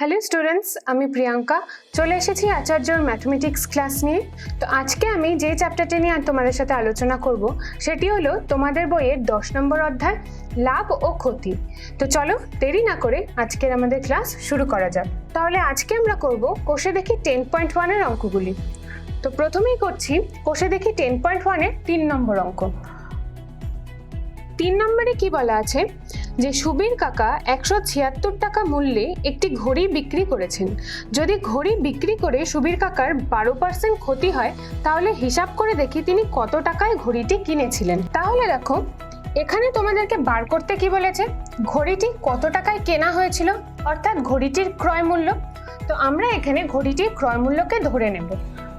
Hello students আমি প্রিয়াঙ্কা। চলে এসেছি আচার্যর ম্যাথমেটিক্স ক্লাস নিয়ে। তো আজকে আমি যে চ্যাপ্টারটা নিয়ে তোমাদের সাথে আলোচনা করব, সেটি হলো তোমাদের বইয়ের দশ নম্বর অধ্যায়, লাভ ও ক্ষতি। তো চলো দেরি না করে আজকের আমাদের ক্লাস শুরু করা যাক। তাহলে আজকে আমরা করব কোষে দেখি টেন পয়েন্ট ওয়ানের অঙ্কগুলি। তো প্রথমেই করছি, কোষে দেখি টেন পয়েন্ট ওয়ানের তিন নম্বর অঙ্ক। তিন নম্বরে কি বলা আছে? যে সুবীর কাকা একশো ছিয়াত্তর টাকা মূল্যে একটি ঘড়ি বিক্রি করেছেন। যদি ঘড়ি বিক্রি করে সুবীর কাকার বারো পার্সেন্ট ক্ষতি হয়, তাহলে হিসাব করে দেখি তিনি কত টাকায় ঘড়িটি কিনেছিলেন। তাহলে দেখো, এখানে তোমাদেরকে বার করতে কি বলেছে? ঘড়িটি কত টাকায় কেনা হয়েছিল? অর্থাৎ ঘড়িটির ক্রয় মূল্য। তো আমরা এখানে ঘড়িটির ক্রয় মূল্যকে ধরে নেব।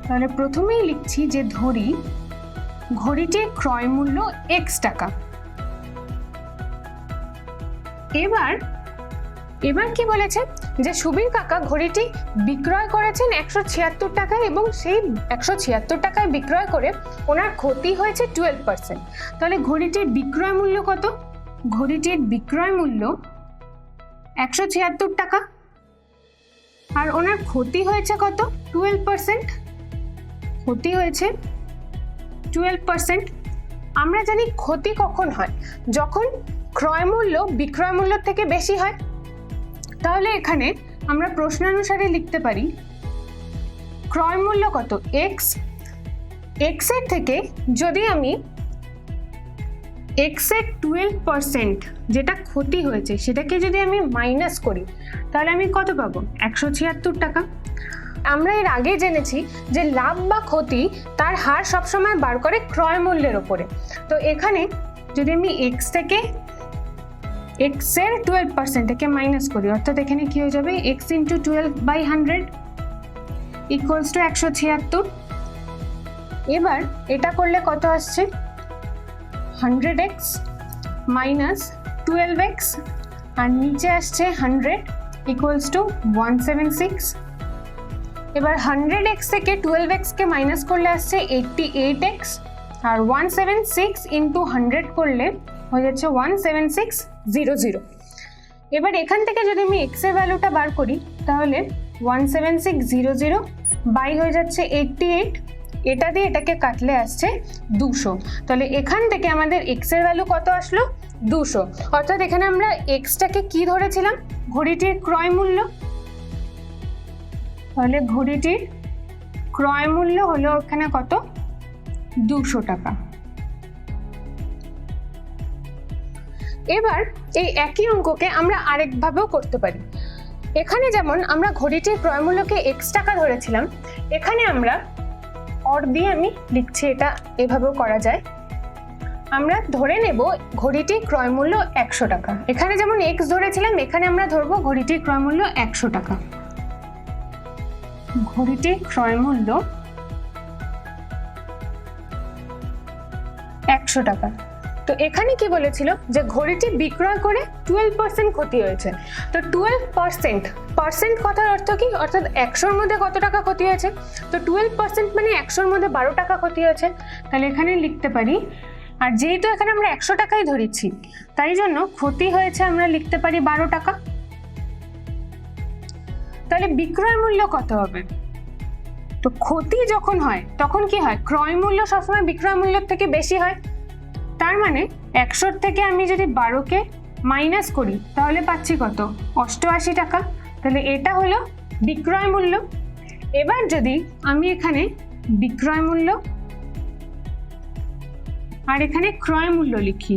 তাহলে প্রথমেই লিখছি যে ধরি, ঘড়িটির ক্রয় মূল্য এক্স টাকা। এবার এবার কি বলেছে? যে সুবীর কাকা ঘড়িটি বিক্রয় করেছেন একশো ছিয়াত্তর টাকায় এবং সেই একশো ছিয়াত্তর টাকায় বিক্রয় করে ওনার ক্ষতি হয়েছে টুয়েলভ পার্সেন্ট। তাহলে ঘড়িটির বিক্রয় মূল্য কত? ঘড়িটির বিক্রয় মূল্য একশো ছিয়াত্তর টাকা। আর ওনার ক্ষতি হয়েছে কত? Twelve percent. ক্ষতি হয়েছে টুয়েলভ পার্সেন্ট। আমরা জানি ক্ষতি কখন হয়? যখন ক্রয় মূল্য বিক্রয় মূল্য থেকে বেশি হয়? তাহলে এখানে আমরা প্রশ্নানুসারে লিখতে পারি, ক্রয় মূল্য কত? এক্স এক্সের থেকে যদি আমি এক্সের টুয়েলভ পার্সেন্ট যেটা ক্ষতি হয়েছে সেটাকে যদি আমি মাইনাস করি, তাহলে আমি কত পাবো? একশো ছিয়াত্তর টাকা। আমরা এর আগে জেনেছি যে লাভ বা ক্ষতি তার হার সবসময় বার করে ক্রয় মূল্যের ওপরে। তো এখানে যদি আমি এক্স থেকে এক্সের টুয়েলভ পার্সেন্টকে মাইনাস করি, অর্থাৎ এখানে কি হয়ে যাবে? X into twelve by hundred equals to একশো ছিয়াত্তর। এবার এটা করলে কত আসছে? Hundred x minus twelve x আর নিচে আসছে hundred equals to one seven six এবার হান্ড্রেড এক্স থেকে টুয়েলভ এক্সকে মাইনাস করলে আসছে এইটটি এইট এক্স আর one seven six into hundred করলে হয়ে যাচ্ছে one seven six zero zero. এবার এখান থেকে যদি আমি এক্সের ভ্যালুটা বার করি, তাহলে one seven six zero zero by হয়ে যাচ্ছে এইটটি এইট এটা দিয়ে এটাকে কাটলে আসছে দুশো। তাহলে এখান থেকে আমাদের এক্সের ভ্যালু কত আসলো? দুশো। অর্থাৎ এখানে আমরা এক্সটাকে কি ধরেছিলাম? ঘড়িটির ক্রয় মূল্য। তাহলে ঘড়িটির ক্রয় মূল্য হলো ওখানে কত? দুশো টাকা। এবার এই একই অঙ্ককে আমরা আরেকভাবেও করতে পারি। এখানে যেমন আমরা ঘড়িটির ক্রয়মূল্যকে এক্স টাকা ধরেছিলাম, এখানে আমরা অর দিয়ে আমি লিখছি এটা এভাবেও করা যায়। আমরা ধরে নেব ঘড়িটি ক্রয় মূল্য একশো টাকা। এখানে যেমন এক্স ধরেছিলাম, এখানে আমরা ধরবো ঘড়িটির ক্রয় মূল্য একশো টাকা। ঘড়িটির ক্রয় মূল্য একশো টাকা। তো এখানে কি বলেছিল? যে ঘড়িটি বিক্রয় করে টুয়েলভ পার্সেন্ট ক্ষতি হয়েছে। তো টুয়েলভ পার্সেন্ট পার্সেন্ট কথার অর্থ কি? অর্থাৎ একশোর মধ্যে কত টাকা ক্ষতি হয়েছে? তো টুয়েলভ পার্সেন্ট মানে একশোর মধ্যে বারো টাকা ক্ষতি হয়েছে। তাহলে এখানে লিখতে পারি, আর যেহেতু এখানে আমরা একশো টাকাই ধরেছি, তাই জন্য ক্ষতি হয়েছে আমরা লিখতে পারি বারো টাকা। তাহলে বিক্রয় মূল্য কত হবে? তো ক্ষতি যখন হয়, তখন কি হয়? ক্রয় মূল্য সবসময় বিক্রয় মূল্যের থেকে বেশি হয়। তার মানে একশোর থেকে আমি যদি বারোকে মাইনাস করি, তাহলে পাচ্ছি কত? অষ্টআশি টাকা। তাহলে এটা হলো বিক্রয় মূল্য। এবার যদি আমি এখানে বিক্রয় মূল্য আর এখানে ক্রয় মূল্য লিখি,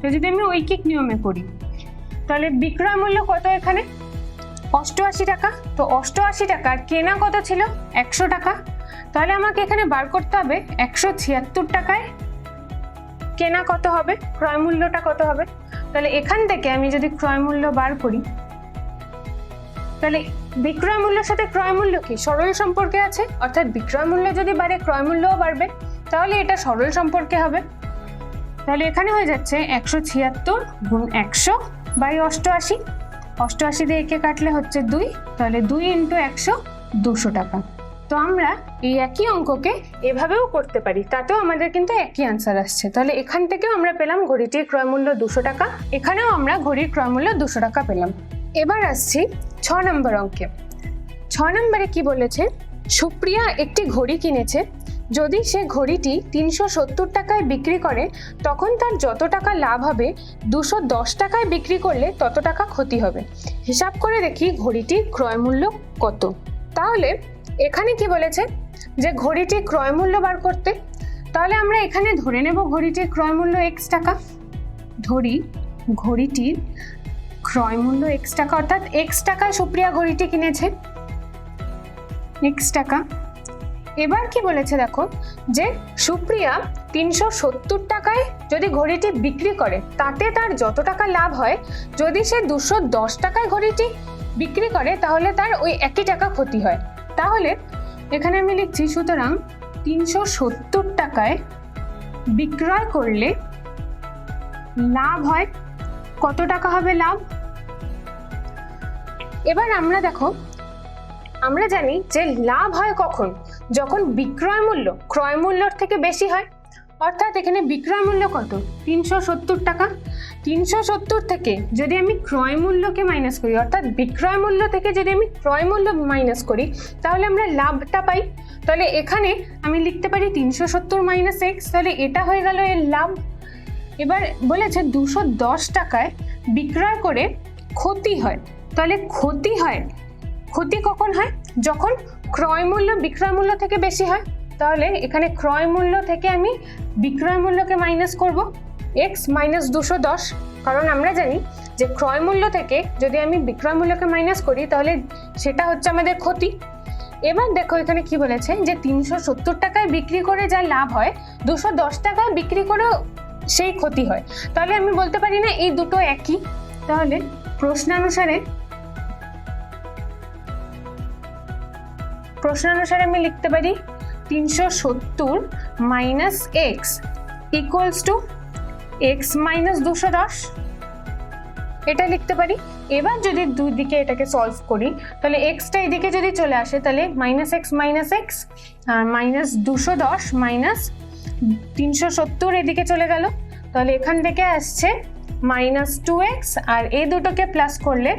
তো যদি আমি ঐকিক নিয়মে করি, তাহলে বিক্রয় মূল্য কত এখানে? অষ্টআশি টাকা। তো অষ্টআশি টাকার কেনা কত ছিল? একশো টাকা। তাহলে আমাকে এখানে বার করতে হবে একশো ছিয়াত্তর টাকায়। কেনা কত হবে? ক্রয় মূল্যটা কত হবে? তাহলে এখান থেকে আমি যদি ক্রয় মূল্য বার করি, তাহলে বিক্রয় মূল্যের সাথে ক্রয় মূল্য কি? সরল সম্পর্কে আছে? অর্থাৎ বিক্রয় মূল্য যদি বাড়ে, ক্রয় মূল্যও বাড়বে। তাহলে এটা সরল সম্পর্কে হবে। তাহলে এখানে হয়ে যাচ্ছে একশো ছিয়াত্তর গুণ একশো বাই অষ্টআশি। অষ্টআশি দিয়ে একে কাটলে হচ্ছে দুই। তাহলে দুই ইন্টু একশো দুশো টাকা। তো আমরা এই একই অঙ্ককে এভাবেও করতে পারি। তাতেও আমাদের কিন্তু একই আনসার আসছে। তাহলে এখান থেকেও আমরা পেলাম ঘড়িটির ক্রয় মূল্য দুশো টাকা। এখানেও আমরা ঘড়ির ক্রয় মূল্য দুশো টাকা পেলাম। এবার আসছি ছ নম্বর অঙ্কে। ছ নম্বরে কি বলেছে? সুপ্রিয়া একটি ঘড়ি কিনেছে। যদি সে ঘড়িটি তিনশো সত্তর টাকায় বিক্রি করে, তখন তার যত টাকা লাভ হবে, দুশো দশ টাকায় বিক্রি করলে তত টাকা ক্ষতি হবে। হিসাব করে দেখি ঘড়িটির ক্রয় মূল্য কত। তাহলে এখানে কি বলেছে? যে ঘড়িটি ক্রয় মূল্য বার করতে। তাহলে আমরা এখানে ধরে নেব ঘড়িটির ক্রয় মূল্য এক্স টাকা। ধরি ঘড়িটির ক্রয় মূল্য এক্স টাকা, অর্থাৎ এক্স টাকায় সুপ্রিয়া ঘড়িটি কিনেছে। এক্স টাকা। এবার কি বলেছে দেখো? যে সুপ্রিয়া তিনশো সত্তর টাকায় যদি ঘড়িটি বিক্রি করে, তাতে তার যত টাকা লাভ হয়, যদি সে দুশো দশ টাকায় ঘড়িটি বিক্রি করে, তাহলে তার ওই একই টাকা ক্ষতি হয়। তাহলে এখানে আমি লিখছি, সুতরাং তিনশো সত্তর টাকায় বিক্রয় করলে লাভ হয়। কত টাকা হবে লাভ? এবার আমরা দেখো, আমরা জানি যে লাভ হয় কখন? যখন বিক্রয় মূল্য, ক্রয় মূল্যর থেকে বেশি হয়। অর্থাৎ এখানে বিক্রয় মূল্য কত? তিনশো সত্তর টাকা। তিনশো সত্তর থেকে যদি আমি ক্রয় মূল্যকে মাইনাস করি, অর্থাৎ বিক্রয় মূল্য থেকে যদি আমি ক্রয় মূল্য মাইনাস করি, তাহলে আমরা লাভটা পাই। তাহলে এখানে আমি লিখতে পারি তিনশো সত্তর মাইনাস এক্স তাহলে এটা হয়ে গেল এর লাভ। এবার বলেছে দুশো দশ টাকায় বিক্রয় করে ক্ষতি হয়। তাহলে ক্ষতি হয়? ক্ষতি কখন হয়? যখন ক্রয় মূল্য বিক্রয় মূল্য থেকে বেশি হয়, তাহলে এখানে ক্রয় মূল্য থেকে আমি বিক্রয় মূল্যকে মাইনাস করব। এক্স মাইনাস দুশো দশ। কারণ আমরা জানি যে ক্রয় মূল্য থেকে যদি আমি বিক্রয় মূল্যকে মাইনাস করি, তাহলে সেটা হচ্ছে আমাদের ক্ষতি। এবার দেখো এখানে কি বলেছে যে তিনশো সত্তর টাকায় বিক্রি করে যা লাভ হয়, দুশো দশ টাকায় বিক্রি করেও সেই ক্ষতি হয়। তাহলে আমি বলতে পারি না এই দুটো একই। তাহলে প্রশ্নানুসারে প্রশ্নানুসারে আমি লিখতে পারি তিনশো সত্তর minus x equals to x minus দুশো দশ। এটা লিখতে পারি। এবার যদি দুই দিকে এটাকে সলভ করি, তাহলে এক্সটা এদিকে যদি চলে আসে, তাহলে মাইনাস এক্স মাইনাস এক্স আর মাইনাস দুশো দশ মাইনাস তিনশো সত্তর এদিকে চলে গেল। তাহলে এখান থেকে আসছে মাইনাস টু এক্স আর এই দুটোকে প্লাস করলে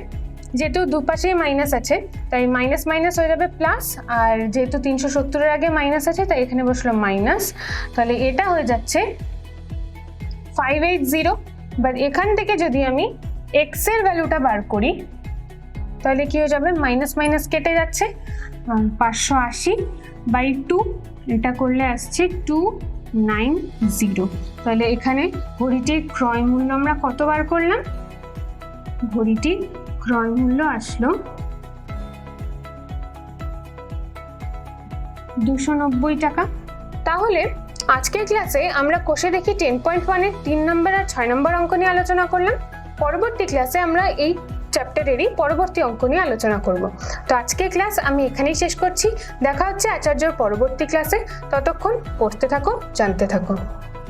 যেহেতু দুপাশেই মাইনাস আছে, তাই মাইনাস মাইনাস হয়ে যাবে প্লাস আর যেহেতু তিনশো সত্তরের আগে মাইনাস আছে, তাই এখানে বসল মাইনাস তাহলে এটা হয়ে যাচ্ছে ফাইভ এইট জিরো বাট এখান থেকে যদি আমি এক্সের ভ্যালুটা বার করি, তাহলে কি হয়ে যাবে? মাইনাস মাইনাস কেটে যাচ্ছে। পাঁচশো আশি বাই টু এটা করলে আসছে টু নাইন জিরো তাহলে এখানে ঘড়িটির ক্রয় মূল্য আমরা কত বার করলাম? ঘড়িটির ক্রয় মূল্য আসলো দুশো নব্বই টাকা। তাহলে আজকের ক্লাসে আমরা কোষে দেখি টেন পয়েন্ট ওয়ানের তিন নম্বর আর ছয় নম্বর অঙ্ক নিয়ে আলোচনা করলাম। পরবর্তী ক্লাসে আমরা এই চ্যাপ্টারেরই পরবর্তী অঙ্ক নিয়ে আলোচনা করব। তো আজকের ক্লাস আমি এখানেই শেষ করছি। দেখা হচ্ছে আচার্যর পরবর্তী ক্লাসে ততক্ষণ পড়তে থাকো, জানতে থাকো।